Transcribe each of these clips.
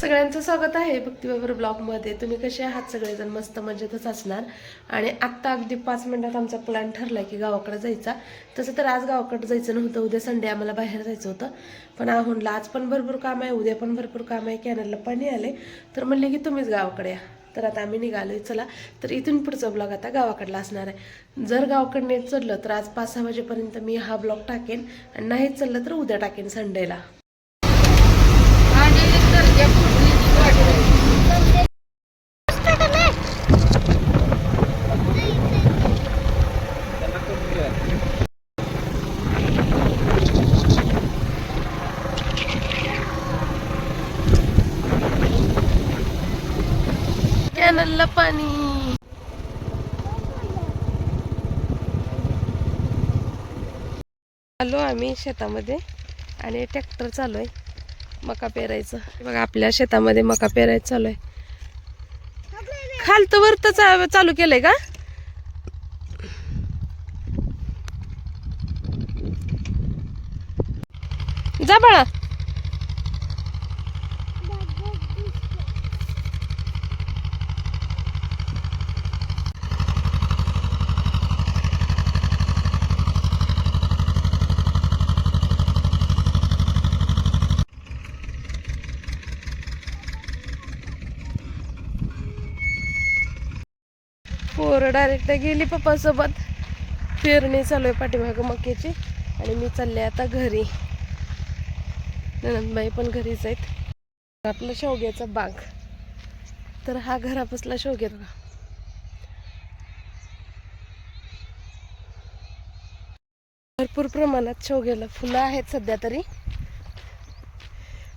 सगळ्यांचं स्वागत आहे भक्तिबाबर ब्लॉगमध्ये. तुम्ही कसे आहात सगळेजण? मस्त मजेतच असणार. आणि आत्ता अगदी पाच मिनटात आमचा प्लॅन ठरला की गावाकडे जायचा. तसं तर आज गावाकडे जायचं नव्हतं. उद्या संडे आम्हाला बाहेर जायचं होतं. पण आहोनला आज पण भरपूर काम आहे. उद्या पण भरपूर काम आहे. कॅनलला पाणी आले तर म्हणले की तुम्हीच गावाकडे या. तर आता आम्ही निघालोय. चला तर इथून पुढचा ब्लॉग आता गावाकडला असणार आहे. जर गावाकडे चढलं तर आज पाच सहा वाजेपर्यंत मी हा ब्लॉग टाकेन. आणि नाहीच चाललं तर उद्या टाकेन संडेला चॅनलला पाणी. आलो आम्ही शेतामध्ये आणि ट्रॅक्टर चालू आहे. मका पेरायचं. बघा आपल्या शेतामध्ये मका पेरायचं चालू आहे. खालतं वरत चालू केलंय का? जा बाळा. पोरं डायरेक्ट गेली पप्पासोबत. पेरणी चालू आहे पाठीमागं मक्याची. आणि मी चालले आता घरी. ननंदबाई पण घरीच आहेत. आपलं शेवग्याचा बाग. तर हा घरापासला शेवग्या बघा. भरपूर प्रमाणात शेवग्याला फुलं आहेत सध्या तरी.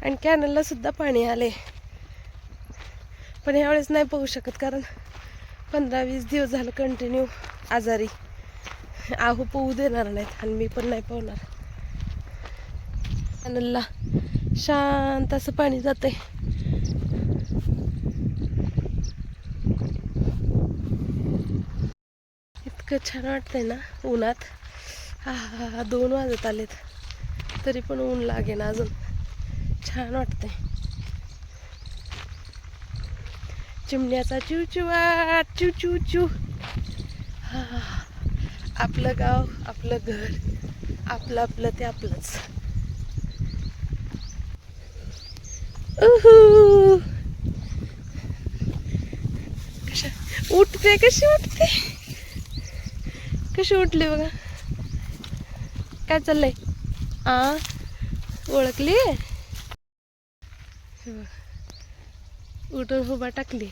आणि कॅनलला सुद्धा पाणी आले पण यावेळेस नाही पाहू शकत कारण पंधरा वीस दिवस झालं कंटिन्यू आजारी. आहो पोहू देणार नाहीत आणि मी पण नाही पोहणार. कॅनलला शांत असं पाणी जाते इतकं छान वाटतंय ना उन्हात. हा हा हा दोन वाजत आलेत. तरी पण ऊन लागेना अजून. छान वाटतंय. चिमण्याचा चिवचिवाट चिव चिव चिव हा आपलं गाव आपलं घर आपलं आपलं ते आपलंच. कशा? उठते कशी उठते? कशी उठली बघा? काय चाललंय? आ? ओळखली? हे उठून उभा टाकली.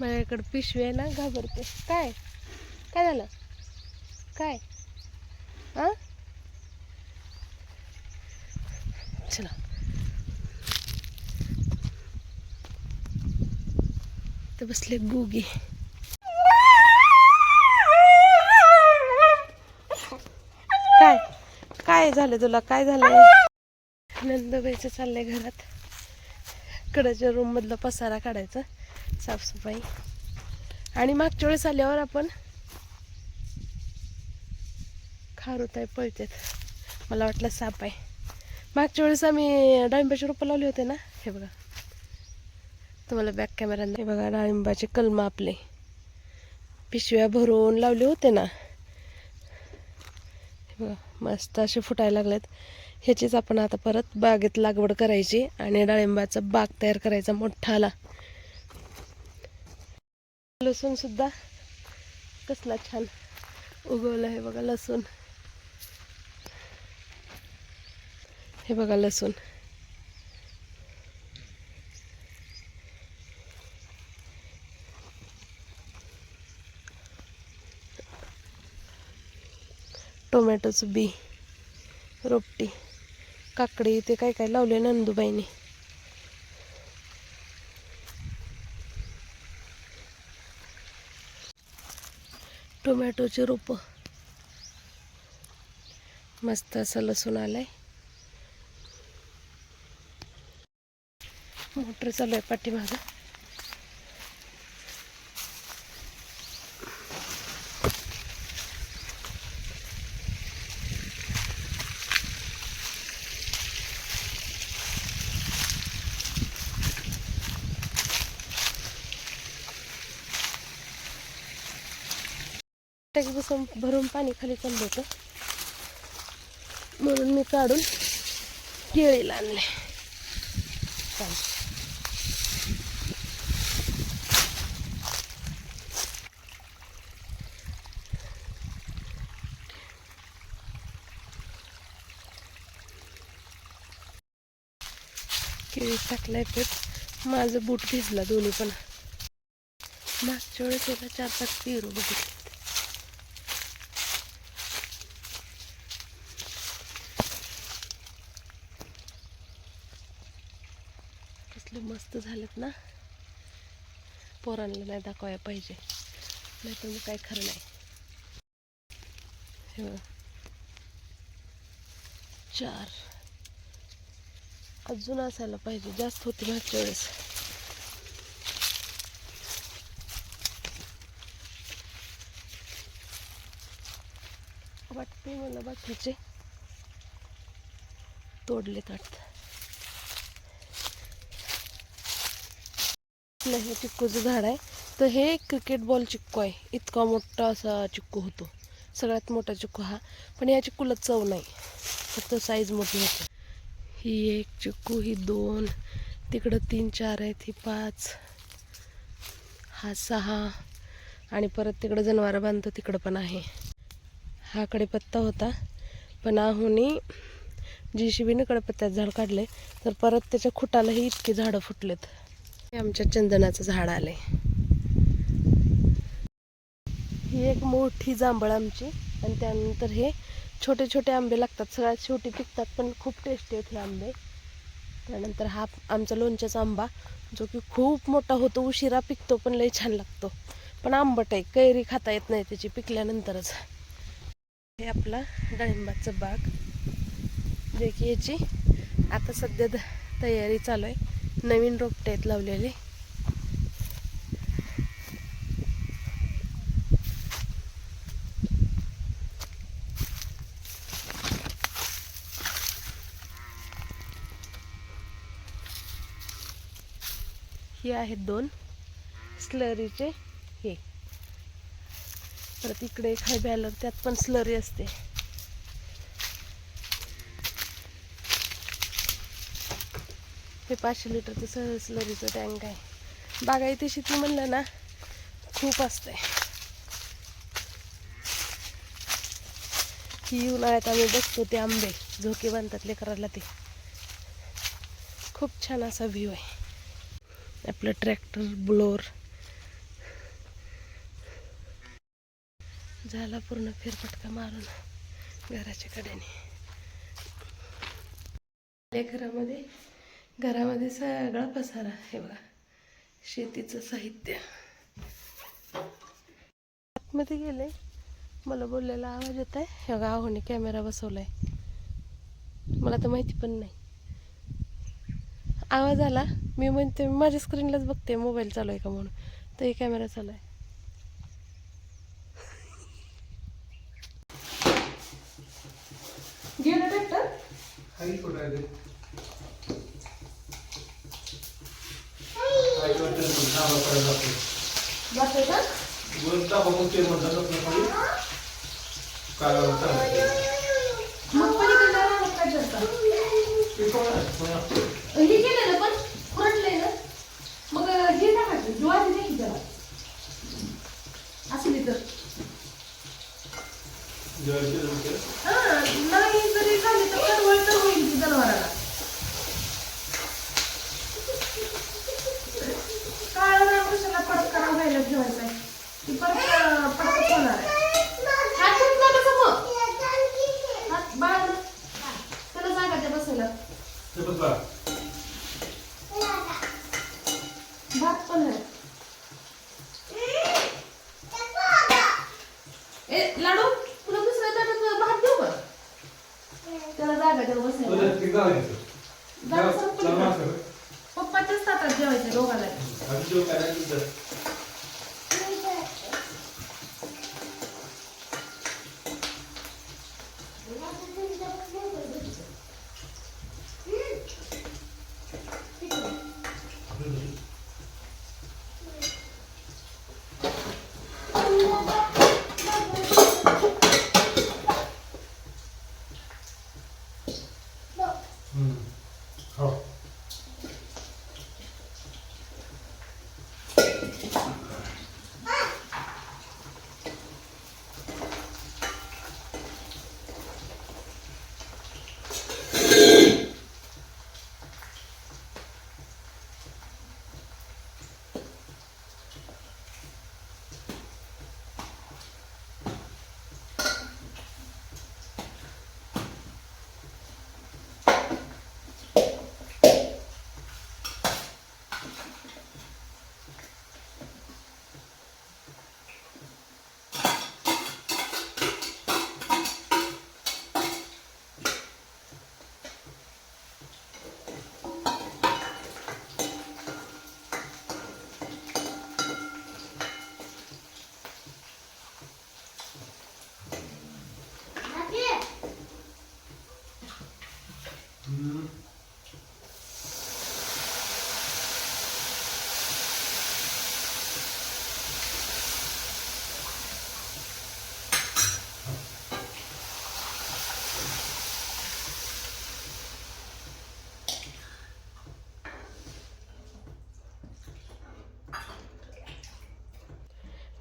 माझ्याकडे पिशवी आहे ना घाबरते. काय? काय झालं? काय? आ? चला. तर बसले गुगी. काय झालं तुला? काय झालंय नंदबाईचं चाललंय घरात. कडच्या रूम मधला पसारा काढायचा साफसफाई. आणि मागच्या वेळेस आल्यावर आपण खारुताय पळतेत. मला वाटलं साप आहे. मागच्या वेळेस आम्ही डाळिंबाचे रोपं लावले होते ना? हे बघा. तुम्हाला बॅक कॅमेरा हे बघा डाळिंबाचे कलम आपले. पिशव्या भरून लावले होते ना? मस्त असे फुटायला लागलेत. ह्याचीच आपण आता परत बागेत लागवड करायची आणि डाळिंबाचा बाग तयार करायचा मोठा आला लसूण सुद्धा कसला छान उगवलं आहे बघा लसूण. हे बघा लसूण. टोमॅटोचं बी रोपटी काकडी ते काय काय लावले नंदूबाईने. टोमॅटोचे रोप. मस्त असं लसूण आलंय. मोटर चालू आहे पाठीमागं. टाकी बसून भरून पाणी खाली चाललं होतं. म्हणून मी काढून केळीला आणले केळी टाकलाय तर माझं बूट भिजला दोन्ही पण. मागच्या वेळेस त्याला चार पाच पेरू बघितले. कसले मस्त झालेत ना. पोरांना नाही दाखवायला पाहिजे. नाही तर मग काय खरं नाही. चार. अजून असायला पाहिजे. जास्त होती मागच्या वेळेस. वाटते मला बाकीचे. तोडलेत वाटतं. नाही हे चिक्कूचं झाड आहे. तर हे क्रिकेट बॉल चिक्कू आहे. इतका मोठा असा चिक्कू होतो. सगळ्यात मोठा चिक्कू हा. पण या चिक्कूला चव नाही. फक्त साईज मोठी होते. ही एक चिक्कू ही दोन. तिकडं तीन चार आहेत. ही पाच. हा सहा. आणि परत तिकडं जनावरं बांधतो तिकडं पण आहे. हा कडेपत्ता होता. पण आहुनी जी शिबीनं कडपत्त्यात झाड काढले तर परत त्याच्या खुटालाही इतके झाडं फुटलेत. हे आमच्या चंदनाचं झाड आलंय. ही एक मोठी जांभळ आमची आणि त्यानंतर हे छोटे छोटे आंबे लागतात. सगळ्यात शेवटी पिकतात पण खूप टेस्टी आहेत हे आंबे. त्यानंतर हा आमचा लोणच्याचा आंबा जो की खूप मोठा होतो उशिरा पिकतो पण लई छान लागतो. पण आंबट आहे कैरी खाता येत नाही त्याची पिकल्यानंतरच. हे आपला डाळिंबाचं बाग. जे की याची आता सध्या तयारी चालू आहे. नवीन रोपटे आहेत लावलेले. ही आहेत दोन स्लरीचे हे. परत इकडे एक हाय बॅलर त्यात पण स्लरी असते. हे पाचशे लिटरचं सहज स्लरीचं टँक आहे. बागायती शेती म्हणलं ना खूप असते ही उन्हाळ्यात आम्ही बघतो ते आंबे झोके बांधतात लेकराला ते. खूप छान असा व्ह्यू आहे. आपलं ट्रॅक्टर ब्लोअर झाला पूर्ण फेरफटका मारून घराच्या कडेने. लेकरामध्ये घरामध्ये सगळा पसारा हे बघा. शेतीचं साहित्य. आतमध्ये गेले मला बोललेला आवाज येत आहे हे बघा आहोने कॅमेरा बसवलाय. मला तर माहिती पण नाही. आवाज आला. मी म्हणते मी माझ्या स्क्रीनलाच बघते. मोबाईल चालू आहे का म्हणून? तर हे कॅमेरा चालू आहे. गेलं ट्रॅक्टर काही आहे का वर डाबा पण ते म्हणतात आपलं खाली. काय चालतं. मग पलीकडे राहणार काय करता ते कोण आहे? कोण आहे? हे केलेलं पण फुरटलेलं मग हे टाकायचं ज्वारी नाही त्याला असली तर जेवायचे लोकं. हा नाही जरी झाली तर कडवळ तर होईल ती जनावराला काळा राम कशाला पडत करा व्हायला ठेवायचा आहे ती परत होणार आहे हात का समोर? हात बाळा त्याला जागा द्या बसायला ते बघ बा. भात पण आहे ए लाडू तुला दुसऱ्या ताटात भात देऊ का त्याला जागा द्या बसायला ते- ते गाव आहे ते. जागा गाव- सरकून गाव द्या. मागचं. पप्पाच्याच ताटात जेवायचं आणि करायचं तर.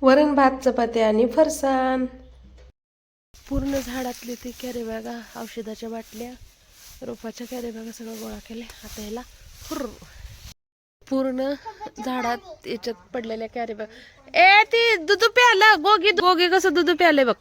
वरण भात चपाती आणि फरसाण. पूर्ण झाडातले ते कॅरेबॅगा औषधाच्या बाटल्या. रोपाच्या कॅरी बॅगा सगळं गोळा केले आता याला फुर पूर्ण झाडात याच्यात पडलेल्या कॅरी ए ती दुधू प्याला गोगी गोगी कसं दुधू प्याले बघ.